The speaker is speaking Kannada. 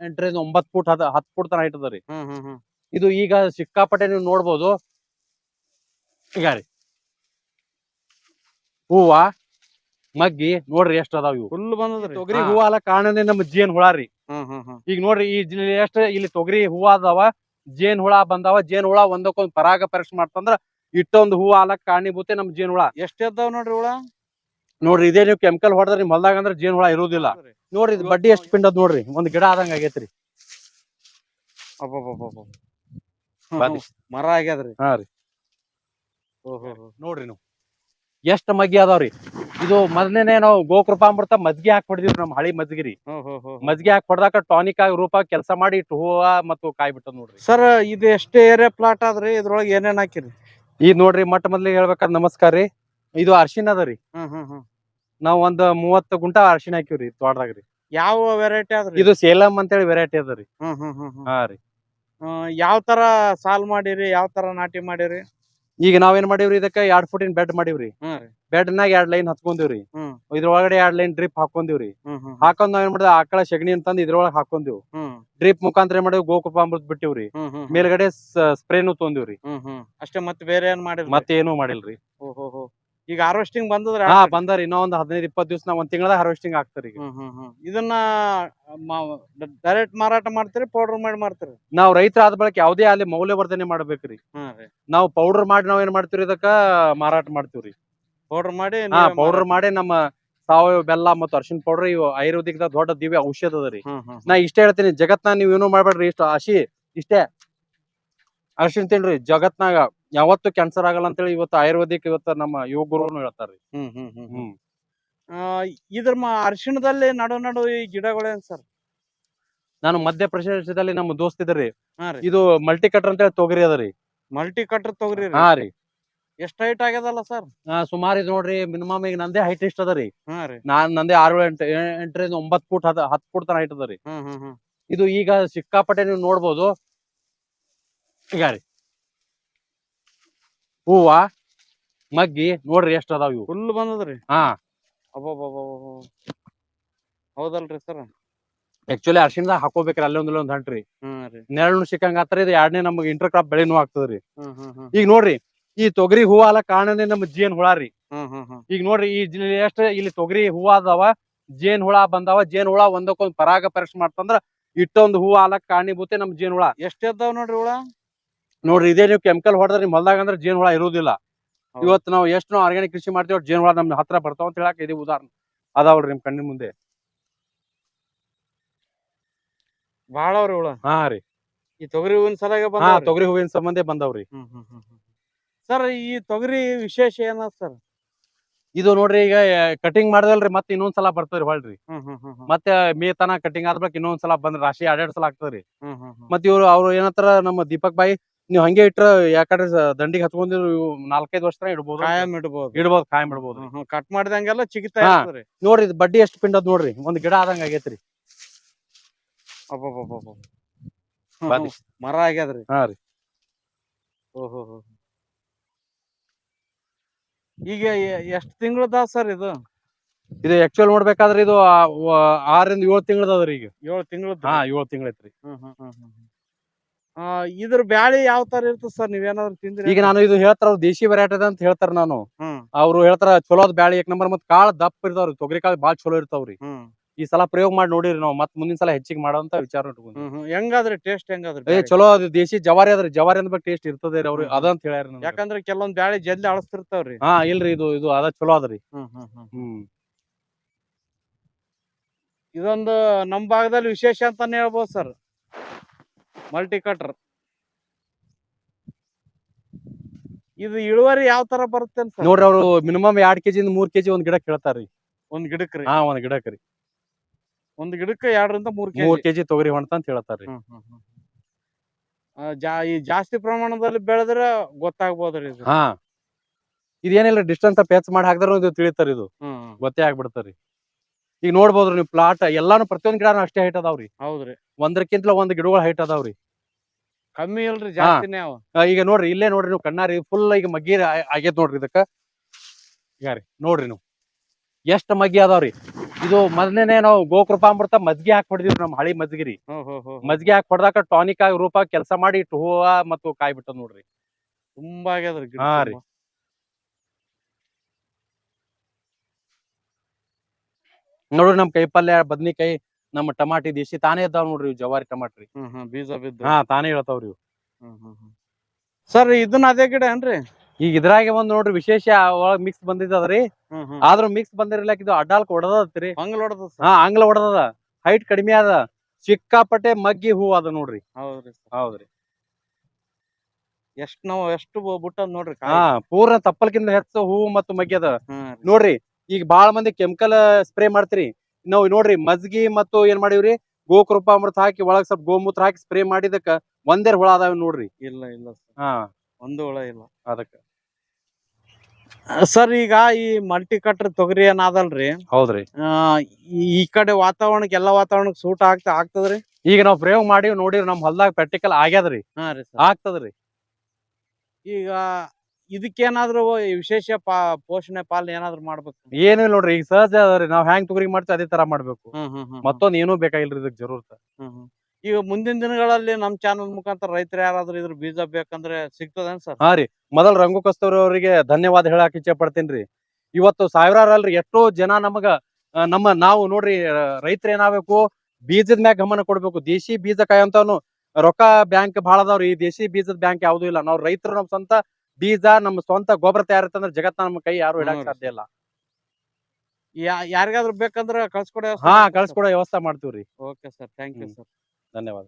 ಎಂಟರಿಂದ ಒಂಬತ್ ಫುಟ್ ಹದ ಹತ್ ಫುಟ್ ತನ ಇಟ್ಟದ ರೀ. ಹ್ಮ್ ಹ್ಮ್ ಹ್ಮ್. ಇದು ಈಗ ಸಿಕ್ಕಾಪಟ್ಟೆ ನೀವು ನೋಡ್ಬೋದು. ಈಗ ರೀ. ಹೂವ ಮಗ್ಗಿ ನೋಡ್ರಿ ಎಷ್ಟ್ ಅದಾವ ಇವು. ಫುಲ್ ಬಂದದ್ರಿ ತೊಗರಿ ಹೂವ ಅಲ್ಲ ಕಾರಣನೇ ನಮ್ಮ ಜೇನ್ ಹುಳ ರೀ. ಹ್ಮ್ ಹ್ಮ್ ಹ್ಮ್. ಈಗ ನೋಡ್ರಿ ಈ ಜಿ- ಎಷ್ಟ್ ಇಲ್ಲಿ ತೊಗರಿ ಹೂವ ಅದಾವ ಜೇನ್ ಹುಳ ಬಂದಾವ ಜೇನ್ ಹುಳ ಒಂದಕ್ಕೊಂದ್ ಪರಾಗ ಪರೀಕ್ಷೆ ಮಾಡ್ತಂದ್ರ ಇಟ್ಟೊಂದು ಹೂವ ಕಾರಣಿ ಕಾರಣೀಭೂತೆ ನಮ್ ಜೇನ್ ಹುಳ. ಎಷ್ಟ್ ಅದಾವ ನೋಡ್ರಿ ಹುಳ? ನೋಡ್ರಿ ಇದೇ ನೀವು ಕೆಮಿಕಲ್ ಹೊಡೆದ್ರೆ ನಿಮ್ ಹೊಲ್ದಾಗ ಅಂದ್ರೆ ಜೇನ್ ಹುಳ ಇರುವುದಿಲ್ಲ ನೋಡ್ರಿ ಇದು ಬಡ್ಡಿ ಎಷ್ಟ್ ಪಿಂಡದ್ ನೋಡ್ರಿ. ಒಂದ್ ಗಿಡ ಆದಂಗ ಆಗೇತ್ರಿ. ಅಬ್ಬಬ್ಬಬ್ಬಬ್ಬ. ಮರ ಆಗ್ಯಾದ್ರಿ. ಹಾ ರೀ. ನೋಡ್ರಿ ನೀವು. ಎಷ್ಟ್ ಮಗ್ಗಿ ಅದಾವ್ರಿ. ಇದು ಮೊದ್ಲೇನೆ ನಾವು ಗೋಕೃಪಾಮೃತ ಮಜ್ಗಿ ಹಾಕಿ ಹೊಡೆದಿವಿ ನಮ್ ಹಳಿ ಮಜ್ಗಿರಿ ಮಜ್ಗಿ ಹಾಕಿ ಹೊಡೆದಾಕ ಟಾನಿಕ್ ಆಗಿ ರೂಪ ಕೆಲಸ ಮಾಡಿ ಇಟ್ಟು ಹೂವ ಮತ್ತು ಕಾಯಿ ಬಿಟ್ಟದ್ ನೋಡ್ರಿ. ಸರ್ ಇದು ಎಷ್ಟೇ ಏರಿಯಾ ಪ್ಲಾಟ್ ಆದ್ರಿ ಇದ್ರೊಳಗೆ ಏನೇನ್ ಹಾಕಿರಿ? ಈ ನೋಡ್ರಿ ಮೊಟ್ಟ ಮೊದ್ಲಿಗೆ ಹೇಳ್ಬೇಕಾದ್ ನಮಸ್ಕಾರ ರೀ. ಇದು ಅರ್ಶಿನ ಅದ ರೀ. ಹ್ಮ್ ಹ್ಮ್ ಹ್ಮ್. ನಾವ್ ಒಂದ್ ಮೂವತ್ತು ಗುಂಟ ಅರ್ಶಿನ ಹಾಕಿವ್ರಿ ತೋಟದಾಗ ರೀ. ಯಾವ ವೆರೈಟಿ ಆದ್ರಿ? ಇದು ಸೇಲಂ ಅಂತೇಳಿ ವೆರೈಟಿ ಅದರಿ ಹ್ಮ್ ಹ್ಮ್ ಹ್ಮ್ ಹ್ಮ್. ಹಾ ರೀ. ಯಾವ ತರ ಸಾಲ್ ಮಾಡಿರಿ ಯಾವ ತರ ನಾಟಿ ಮಾಡಿರಿ? ಈಗ ನಾವೇನ್ ಮಾಡೀವ್ರಿ ಇದಕ್ಕ ಎರಡ್ ಫುಟಿನ್ ಬೆಡ್ ಮಾಡೀವ್ರಿ. ಹ್ಮ್ ರೀ. ಬೆಡ್ ನಾಗ ಎರಡ್ ಲೈನ್ ಹತ್ಕೊಂಡಿವ್ರಿ ಹ್ಮ್. ಇದ್ರೊಳಗಡೆ ಎರಡ್ ಲೈನ್ ಡ್ರಿಪ್ ಹಾಕೊಂಡಿವ್ರಿ ಹ್ಮ್ ನಾವ್ ಹಾಕೊಂಡ್ ನಾವೇನ್ ಮಾಡಿದ್ವಿ ಆಕಳ ಸಗಣಿ ಅಂತಂದ್ ಇದ್ರೊಳಗ್ ಹಾಕೊಂಡಿವ್ ಹ್ಮ್. ಡ್ರಿಪ್ ಮುಖಾಂತರ ಏನ್ ಮಾಡಿವ್ ಅಮೃತ್ ಬಿಟ್ಟಿವ್ರಿ. ಹ್ಮ್ ಹ್ಮ್ ಮೇಲ್ಗಡೆ ಸ್ಪ್ರೇನು ತೊಂದಿವ್ರಿ. ಹ್ಮ್ ಹ್ಮ್. ಅಷ್ಟೇ ಮತ್ತೆ ಬೇರೆ ಏನ್ ಮಾಡಿರಿ ಮತ್ತೇನು ಮಾಡಿಲ್ರಿ. ಓಹೋ. ಈಗ ಹಾರ್ವೆಸ್ಟಿಂಗ್ ಬಂದದ್ರ ಹಾ ಬಂದಾರಿ ಇನ್ನೂ ಒಂದ್ ಹದಿನೈದು ಇಪ್ಪತ್ತು ದಿವಸ ಒಂದ್ ತಿಂಗಳ ಹಾರ್ವೆಸ್ಟಿಂಗ್ ಆಗ್ತಾರ ಈಗ. ಹ್ಮ್ ಹ್ಮ್ ಹ್ಮ್. ಇದನ್ನ ಡೈರೆಕ್ಟ್ ಮಾರಾಟ ಮಾಡ್ತೀರಿ ಪೌಡರ್ ಮಾಡಿ ಮಾಡ್ತೀರಿ? ನಾವ್ ರೈತರ ಆದ ಬಳಿಕ ಯಾವ್ದೇ ಅಲ್ಲಿ ಮೌಲ್ಯವರ್ಧನೆ ಮಾಡ್ಬೇಕ್ರಿ. ಹ್ಮ್ ರೀ. ನಾವು ಪೌಡರ್ ಮಾಡಿ ನಾವ್ ಏನ್ ಮಾಡ್ತೀವಿ ಇದಕ್ಕ? ಮಾರಾಟ ಮಾಡ್ತೀವ್ರಿ. ಪೌಡರ್ ಮಾಡಿ ಹಾ ನೀವೇ ಪೌಡರ್ ಮಾಡಿ ನಮ್ಮ ಸಾವಯವ ಬೆಲ್ಲ ಮತ್ತು ಅರ್ಶಿನ ಪೌಡರ್ ಇವು ಆಯುರ್ವೇದಿಕ್ ದೊಡ್ಡ ದಿವ್ಯ ಔಷಧ ಅದ ರೀ. ಹ್ಮ್ ಹ್ಮ್. ನಾ ಇಷ್ಟೇ ಹೇಳ್ತೀನಿ ಜಗತ್ನಾಗ ನೀವ್ ಏನೂ ಮಾಡ್ಬೇಡ್ರಿ ಇಷ್ಟ ಹಸಿ ಇಷ್ಟೇ. ಅರ್ಶಿನ ತಿನ್ರಿ ಜಗತ್ನಾಗ ಯಾವತ್ತು ಕ್ಯಾನ್ಸರ್ ಆಗಲ್ಲ ಅಂತೇಳಿ ಇವತ್ತು ಆಯುರ್ವೇದಿಕ್ ಇವತ್ತು ನಮ್ಮ ಯೋಗ ಗುರು ಹೇಳ್ತಾರ್ರಿ. ಹ್ಮ್ ಹ್ಮ್ ಹ್ಮ್ ಹ್ಮ್. ಹ್ಮ್. ಆ, ಇದ್ರ ಮ ಅರಿಶಿಣದಲ್ಲಿ ನಡು ನಡು ಈ ಗಿಡಗಳೇನ್ ಸರ್? ನಾನು ಮಧ್ಯಪ್ರದೇಶದಲ್ಲಿ ನಮ್ಮ ದೋಸ್ತ್ ಇದ್ರಿ ಹಾ ರೀ. ಇದು ಮಲ್ಟಿ ಕಟರ್ ಅಂತೇಳಿ ತೊಗರಿ ಅದ ರೀ ಮಲ್ಟಿ ಕಟ್ರ್ ತೊಗರಿ ಹಾ ರೀ. ಎಷ್ಟ್ ಹೈಟ್ ಆಗ್ಯದಲ್ಲ ಸರ್? ಸುಮಾರು ಇದು ನೋಡ್ರಿ ಮಿನಿಮಮ್ ಈಗ ನಂದೇ ಹೈಟ್ ಇಷ್ಟ ಅದ ರೀ ಹಾ ರೀ. ನಾನ್ ನಂದೇ ಆರು ಎಂಟು ಎಂಟರಿಂದ ಒಂಬತ್ ಫುಟ್ ಹದ ಹತ್ ಫೂಟ್ ತನ ಹೈಟ್ ಅದ ರೀ ಹ್ಮ್ ಹ್ಮ್ ಹ್ಮ್. ಇದು ಈಗ ಸಿಕ್ಕಾಪಟ್ಟೆ ನೀವು ನೋಡ್ಬೋದು. ಈಗ ರೀ. ಹೂವ ಮಗ್ಗಿ ನೋಡ್ರಿ ಎಷ್ಟ್ ಅದಾವ ಇವು. ಫುಲ್ ಬಂದದ್ರಿ? ಹಾ. ಅಬ್ಬಬ್ಬಬ್ಬಬ್ಬ. ಹೌದಲ್ರಿ ಸರ್? ಆಕ್ಚುಲಿ ಅರ್ಶಿನ್ದಾಗ ಹಾಕೋಬೇಕ್ರಿ ಅಲ್ಲೇ ಒಂದ್ ಒಂದ್ ಹಂಟ್ರಿ. ಹ್ಮ್ ರೀ. ನೆರಳು ಸಿಕ್ಕಂಗ ಆತ್ರಿ ಇದು ಎರಡನೇ ನಮ್ಗೆ ಇಂಟರ್ ಕ್ರಾಪ್ ಬೆಳೆನೂ ಆಗ್ತದ್ರಿ. ಹ್ಮ್ ಹ್ಮ್ ಹ್ಮ್. ಈಗ ನೋಡ್ರಿ ಈ ತೊಗರಿ ಹೂವ ಅಲ್ಲ ಕಾರಣನೇ ನಮ್ ಜೇನ್ ಹುಳ ರೀ. ಹ್ಮ್ ಹ್ಮ್ ಹ್ಮ್. ಈಗ ನೋಡ್ರಿ ಈ ಜಿ- ಎಷ್ಟ್ ಇಲ್ಲಿ ತೊಗರಿ ಹೂವ ಅದಾವ ಜೇನ್ ಹುಳ ಬಂದಾವ ಜೇನ್ ಹುಳ ಒಂದಕ್ಕೊಂದ್ ಪರಾಗ ಪರೀಕ್ಷೆ ಮಾಡ್ತಂದ್ರ ಇಟ್ಟೊಂದು ಹೂವ ಅಲಕ್ ಕಾರಣೀಭೂತೆ ನಮ್ ಜೇನ್ ಹುಳ. ಎಷ್ಟ್ ಎದ್ದಾವ್ ನೋಡ್ರಿ ಹುಳ? ನೋಡ್ರಿ ಇದೇ ನೀವು ಕೆಮಿಕಲ್ ಹೊಡೆದ್ರೆ ನಿಮ್ ಹೊಲದಾಗ ಅಂದ್ರೆ ಜೇನ್ ಹುಳ ಇರುವುದಿಲ್ಲ. ಇವತ್ತು ನಾವು ಎಷ್ಟು ನಾವು ಆರ್ಗ್ಯಾನಿಕ್ ಕೃಷಿ ಮಾಡ್ತೀವಿ ಜೇನು ಹುಳ ನಮ್ ಹತ್ರ ಬರ್ತಾವ ಅಂತ ಹೇಳಕ್ ಇದು ಉದಾಹರಣೆ. ಅದಾವ್ರಿ ನಿಮ್ ಕಣ್ಣಿನ ಮುಂದೆ. ಬಾಳ ಅವ್ರಿ ಹುಳ ಹಾ ರೀ. ಈ ತೊಗರಿ ಹೂವಿನ ಸಲ ಬಂದ ತೊಗರಿ ಹೂವಿನ ಸಂಬಂಧ ಬಂದವ್ರಿ. ಸರ್ ಈ ತೊಗರಿ ವಿಶೇಷ ಏನ ಸರ್? ಇದು ನೋಡ್ರಿ ಈಗ ಕಟಿಂಗ್ ಮಾಡ್ದಲ್ರಿ ಮತ್ತೆ ಇನ್ನೊಂದ್ ಸಲ ಬರ್ತದ್ರಿ ಹೊಳ್ರಿ ಮತ್ತೆ ಮೇ ತನ ಕಟಿಂಗ್ ಆದ ಬಳಿಕ ಇನ್ನೊಂದ್ ಸಲ ಬಂದ್ ರಾಶಿ ಎರಡೆರಡ್ ಸಲ ಆಗ್ತದ್ರಿ. ಹ್ಮ್ ಹ್ಮ್ ಹ್ಮ್. ಮತ್ ಇವ್ರು ಅವ್ರು ಏನತ್ರ ನಮ್ಮ ದೀಪಕ್ ಬಾಯಿ ನೀವ್ ಹಂಗೆ ಇಟ್ರ ಯಾಕಂದ್ರೆ ದಂಡಿಗೆ ಹತ್ಕೊಂಡಿದ್ರು ಇವು ನಾಲ್ಕೈದು ವರ್ಷ ಇಡಬಹುದು ಇಡ್ಬೋದು ಕಾಯಂ ಇಡ್ಬೋದು. ಇಡ್ಬೋದು ಕಾಯಂ ಇಡ್ಬೋದು. ಕಟ್ ಮಾಡಿದಂಗೆಲ್ಲ ಚಿಗಿತಾ ಹಾ. ಇರ್ತದ್ರಿ ನೋಡ್ರಿ ಇದು ಬಡ್ಡಿ ಎಷ್ಟು ಪಿಂಡದ್ ನೋಡ್ರಿ. ಒಂದ್ ಗಿಡ ಆದಂಗ ಆಗೇತ್ರಿ. ಅಬ್ಬಬ್ಬಬ್ಬಬ್ಬ. ಮರ ಆಗ್ಯಾದ್ರಿ. ಹಾ ರೀ. ಓಹೋ ಈಗ ಎ- ಎಷ್ಟ್ ತಿಂಗಳದ ಸರ್ ಇದು? ಇದು ಆಕ್ಚುಲ್ ನೋಡ್ಬೇಕಾದ್ರೆ ಇದು ಆ, ವ- ಆರರಿಂದ ಏಳು ತಿಂಗಳದದ್ರಿ ಈಗ. ಏಳು ತಿಂಗಳದ ಹಾ ಏಳು ತಿಂಗಳೈತ್ರಿ ಆ ಇದ್ರ ಬ್ಯಾಳಿ ಯಾವ ತರ ಇರ್ತದ ಸರ್ ನೀವೇನಾದ್ರು ತಿಂದ್ರಿ ಈಗ ನಾನು ಇದು ಹೇಳ್ತಾರ ಅವ್ರು ದೇಶಿ ವೆರೈಟಿ ಅದ ಅಂತ ಹೇಳ್ತಾರ ನಾನು. ಹ್ಮ್. ಅವ್ರು ಹೇಳ್ತಾರ ಚಲೋದ್ ಬ್ಯಾಳಿ ಏಕ್ ನಂಬರ್ ಮತ್ ಕಾಳ ದಪ್ಪ ಇರ್ತಾವ್ರಿ ತೊಗರಿ ಕಾಳು ಬಾಳ್ ಚಲೋ ಇರ್ತಾವ್ರಿ. ಹ್ಮ್. ಈ ಸಲ ಪ್ರಯೋಗ ಮಾಡಿ ನೋಡಿರಿ ನಾವು ಮತ್ ಮುಂದಿನ ಸಲ ಹೆಚ್ಚಿಗೆ ಮಾಡೋಂತ ವಿಚಾರ ಇಟ್ಕೊಂಡು ಹ್ಮ್ ಹ್ಮ್. ಹೆಂಗಾದ್ರಿ ಟೇಸ್ಟ್ ಹೆಂಗಾದ್ರಿ ಏ ಬ್ಯಾಳಿ? ಚಲೋ ಅದು ದೇಶಿ ಜವಾರಿ ಆದ್ರೆ ಜವಾರಿ ಅಂದ್ ಟೇಸ್ಟ್ ಇರ್ತದೆ ಅವ್ರು ಅಂತ ಅದಂತ ಹೇಳ್ಯಾರ ನಮ್ಗೆ. ಯಾಕಂದ್ರೆ ಕೆಲವೊಂದ್ ಬ್ಯಾಳಿ ಜಲ್ದಿ ಅಳಸ್ತಿರ್ತಾವ್ರಿ. ಹಾ ಇಲ್ರಿ ಇದು ಇದು ಅದ ಚಲೋ ಅದ್ರಿ ಹ್ಮ್ ಹ್ಮ್ ಹ್ಮ್. ಹ್ಮ್. ಇದೊಂದು ನಮ್ ಭಾಗದಲ್ಲಿ ವಿಶೇಷ ಅಂತಾನೆ ಹೇಳ್ಬೋದು ಸರ್. ಮಲ್ಟಿ ಕಟ್ರ್ ಇದು ಇಳುವರಿ ಯಾವ ತರ ಬರುತ್ತೆ ನೋಡ್ರಿ ಅವ್ರು ಮಿನಿಮಮ್ ಎರಡ್ ಕೆಜಿ ಮೂರ್ ಕೆಜಿ ಒಂದ್ ಗಿಡ ಕೇಳ್ತಾರ್ರಿ ಒಂದ್ ಗಿಡಕ್ರಿ? ಹಾ ಒಂದ್ ಗಿಡಕ್ರಿ. ಒಂದ್ ಗಿಡಕ್ಕೆ ಎರಡರಿಂದ ಮೂರ್ ಮೂರ್ ಕೆಜಿ ತೊಗರಿ ಹೊಂಟ ಅಂತ ಹೇಳ್ತಾರ್ರಿ. ಜಾ ಈ ಜಾಸ್ತಿ ಪ್ರಮಾಣದಲ್ಲಿ ಬೆಳೆದ್ರೆ ಗೊತ್ತಾಗ್ಬೋದ್ರಿ ಇದು. ಹಾ. ಇದೇನಿಲ್ಲ ಡಿಸ್ಟೆನ್ಸ್ ಹೆಚ್ಚ ಮಾಡಿ ಹಾಕಿದ್ರು ಇದು. ತಿಳಿತಾರ ಇದು. ಗೊತ್ತೇ ಆಗ್ಬಿಡ್ತಾರಿ ಈಗ ನೋಡ್ಬೋದ್ರಿ ನೀವು ಪ್ಲಾಟ್ ಎಲ್ಲಾನು ಪ್ರತಿಯೊಂದ್ ಗಿಡನು ಅಷ್ಟೇ ಹೈಟ್ ಅದಾವ್ರಿ. ಹೌದ್ರಿ. ಒಂದಕ್ಕಿಂತ ಒಂದ್ ಗಿಡಗಳ ಹೈಟ್ ಅದಾವ್ರಿ ಕಮ್ಮಿ ಇಲ್ರಿ ಜಾಸ್ತಿನೇ ಅವ. ಆ, ಈಗ ನೋಡ್ರಿ ಇಲ್ಲೇ ನೋಡ್ರಿ ನೀವು ಕಣ್ಣಾರಿ ಫುಲ್ ಈಗ ಮಗ್ಗಿ ಆ- ಆಗೇತ್ ನೋಡ್ರಿ ಇದಕ್ಕ. ಈಗ ರೀ ನೋಡ್ರಿ ನೀವು. ಎಷ್ಟ್ ಮಗ್ಗಿ ಅದಾವ್ರಿ ಇದು ಮೊದಲನೇ ನಾವು ಗೋಕೃಪಾಮೃತ ಮಜ್ಗಿ ಹಾಕಿ ಹೊಡೆದಿವ್ರಿ ನಮ್ಮ ಹಳಿ ಮಜ್ಗಿರಿ ಮಜ್ಗಿ ಹಾಕಿ ಹೊಡೆದಾಕ ಟಾನಿಕ್ ಆಗಿ ರೂಪ ಕೆಲಸ ಮಾಡಿ ಇಟ್ಟು ಹೂವ ಮತ್ತು ಕಾಯಿ ಬಿಟ್ಟ ನೋಡ್ರಿ. ತುಂಬಾ ಆಗ್ಯದ್ರಿ ಗಿಡ ಹಾ ರೀ. ತುಂಬಾ. ನೋಡ್ರಿ ನಮ್ ಕೈ ಪಲ್ಯ ಬದ್ನಿಕಾಯಿ ನಮ್ಮ ಟಮಾಟಿ ದೇಶಿ ತಾನೇ ಇದ್ದಾವ ನೋಡ್ರಿ ಇವ್ ಜವಾರಿ ಟಮಾಟ್ರಿ ಬೀಜ ಬಿದ್ದು. ಹಾ ತಾನೇ ಹೇಳ್ತಾವ್ರಿ ಇವ್. ಸರ್ ಇದನ್ನ ಅದೇ ಗಿಡ ಏನ್ರಿ? ಈಗ ಇದ್ರಾಗೆ ಒಂದ್ ನೋಡ್ರಿ ವಿಶೇಷ ಒಳಗ್ ಮಿಕ್ಸ್ ಬಂದಿದ್ದದ್ರಿ. ಆದ್ರ ಮಿಕ್ಸ್ ಬಂದಿರ್ಲಾಕ ಇದು ಅಡ್ಡಾಲ್ಕ ಹೊಡದ್ರಿ ಹಂಗಲ್ ಹೊಡೆದ ಹಾ ಅಂಗ್ಲ ಹೊಡೆದದ ಹೈಟ್ ಕಡಿಮೆ ಅದ. ಸಿಕ್ಕಾಪಟ್ಟೆ ಮಗ್ಗಿ ಹೂ ಅದ ನೋಡ್ರಿ. ಹೌದ್ರಿ ಹೌದ್ರಿ. ಎಷ್ಟ್ ನಾವ್ ಎಷ್ಟು ಬುಟ್ಟ ನೋಡ್ರಿ ಹಾ ಪೂರ್ಣ ತಪ್ಪಲ್ಕಿಂತ ಹೆಚ್ಚು ಹೂ ಮತ್ತು ಮಗ್ಗಿ ಅದ. ನೋಡ್ರಿ ಈಗ ಬಾಳ ಮಂದಿ ಕೆಮಿಕಲ್ ಸ್ಪ್ರೇ ಮಾಡ್ತೀರಿ. ನಾವ್ ನೋಡ್ರಿ ಮಜ್ಗಿ ಮತ್ತು ಏನ್ ಮಾಡಿವ್ರಿ? ಗೋಕೃಪಾಮೃತ ಹಾಕಿ ಒಳಗ್ ಸ್ವಲ್ಪ ಗೋಮೂತ್ರ ಹಾಕಿ ಸ್ಪ್ರೇ ಮಾಡಿದಕ್ಕ ಒಂದೇ ಹುಳ ಅದಾವ ನೋಡ್ರಿ. ಇಲ್ಲ ಇಲ್ಲ ಸರ್. ಹಾ. ಒಂದು ಹುಳ ಇಲ್ಲ. ಅದಕ್ಕ. ಸರ್ ಈಗ ಈ ಮಲ್ಟಿ ಕಟ್ರ್ ತೊಗರಿ ಏನಾದಲ್ರಿ ಹೌದ್ರಿ. ಆ, ಈ ಕಡೆ ವಾತಾವರಣಕ್ಕೆ ಎಲ್ಲಾ ವಾತಾವರಣಕ್ಕೆ ಸೂಟ್ ಆಗ್ತಾ ಆಗ್ತದ್ರಿ? ಈಗ ನಾವ್ ಪ್ರಯೋಗ ಮಾಡಿ ನೋಡಿವ್ರಿ ನಮ್ ಹೊಲ್ದಾಗ ಪ್ರಾಕ್ಟಿಕಲ್ ಆಗ್ಯಾದ್ರಿ. ಹಾ ರೀ ಸರ್. ಆಗ್ತದ್ರಿ. ಈಗ ಇದಕ್ಕೇನಾದ್ರು ವಿಶೇಷ ಪಾ ಪೋಷಣೆ ಪಾಲನೆ ಏನಾದ್ರು ಮಾಡ್ಬೇಕು? ಏನು ಇಲ್ಲ ನೋಡ್ರಿ ಈಗ ಸಹಜ ಅದ್ರಿ ನಾವ್ ಹ್ಯಾಂಗ್ ತುಗರಿ ಮಾಡ್ತೀವಿ ಅದೇ ತರ ಮಾಡ್ಬೇಕು. ಹ್ಮ್ ಹ್ಮ್ ಹ್ಮ್ ಮತ್ತೊಂದ್ ಏನೂ ಬೇಕಾಗಿಲ್ರಿ ಇದಕ್ ಜರೂರ್ತ ಹ್ಮ್ ಹ್ಮ್. ಈಗ ಮುಂದಿನ ದಿನಗಳಲ್ಲಿ ನಮ್ ಚಾನಲ್ ಮುಖಾಂತರ ರೈತರು ಯಾರಾದ್ರೂ ಇದ್ರ ಬೀಜ ಬೇಕಂದ್ರೆ ಸಿಗ್ತದೇನ್ ಸರ್? ಹಾ ರೀ. ಮೊದಲ್ ರಂಗು ಕಸ್ತೂರಿ ಅವರಿಗೆ ಧನ್ಯವಾದ ಹೇಳಕ್ ಇಚ್ಛೆ ಪಡ್ತೀನಿ ಇವತ್ತು ಸಾವಿರಾರು ಅಲ್ರಿ ಎಷ್ಟೋ ಜನ ನಮಗ ಆ, ನಮ್ಮ ನಾವು ನೋಡ್ರಿ ರೈತರ ಏನಾಗಬೇಕು ಬೀಜದ ಮ್ಯಾಗ ಗಮನ ಕೊಡ್ಬೇಕು. ದೇಶಿ ಬೀಜ ಕಾಯಂತವನು ರೊಕ್ಕ ಬ್ಯಾಂಕ್ ಬಹಳ ಅದಾವ್ರಿ. ಈ ದೇಶಿ ಬೀಜದ ಬ್ಯಾಂಕ್ ಯಾವ್ದು ಇಲ್ಲ. ನಾವ್ ರೈತರು ನಮ್ ಸ್ವಂತ ಬೀಜ ನಮ್ಮ ಸ್ವಂತ ಗೊಬ್ಬರ ತಯಾರಿತ್ತಂದ್ರ ಜಗತ್ತ ನಮ್ಮ ಕೈ ಯಾರು ಇಡಕ್ ಸಾಧ್ಯ ಇಲ್ಲ. ಯಾರಿಗಾದ್ರೂ ಬೇಕಂದ್ರೆ ಕಳ್ಸ್ಕೊಡೋ ಹಾ ಕಳ್ಸ್ಕೊಡೋ ವ್ಯವಸ್ಥೆ ಮಾಡ್ತೀವ್ರಿ. Okay sir thank you sir. ಧನ್ಯವಾದ.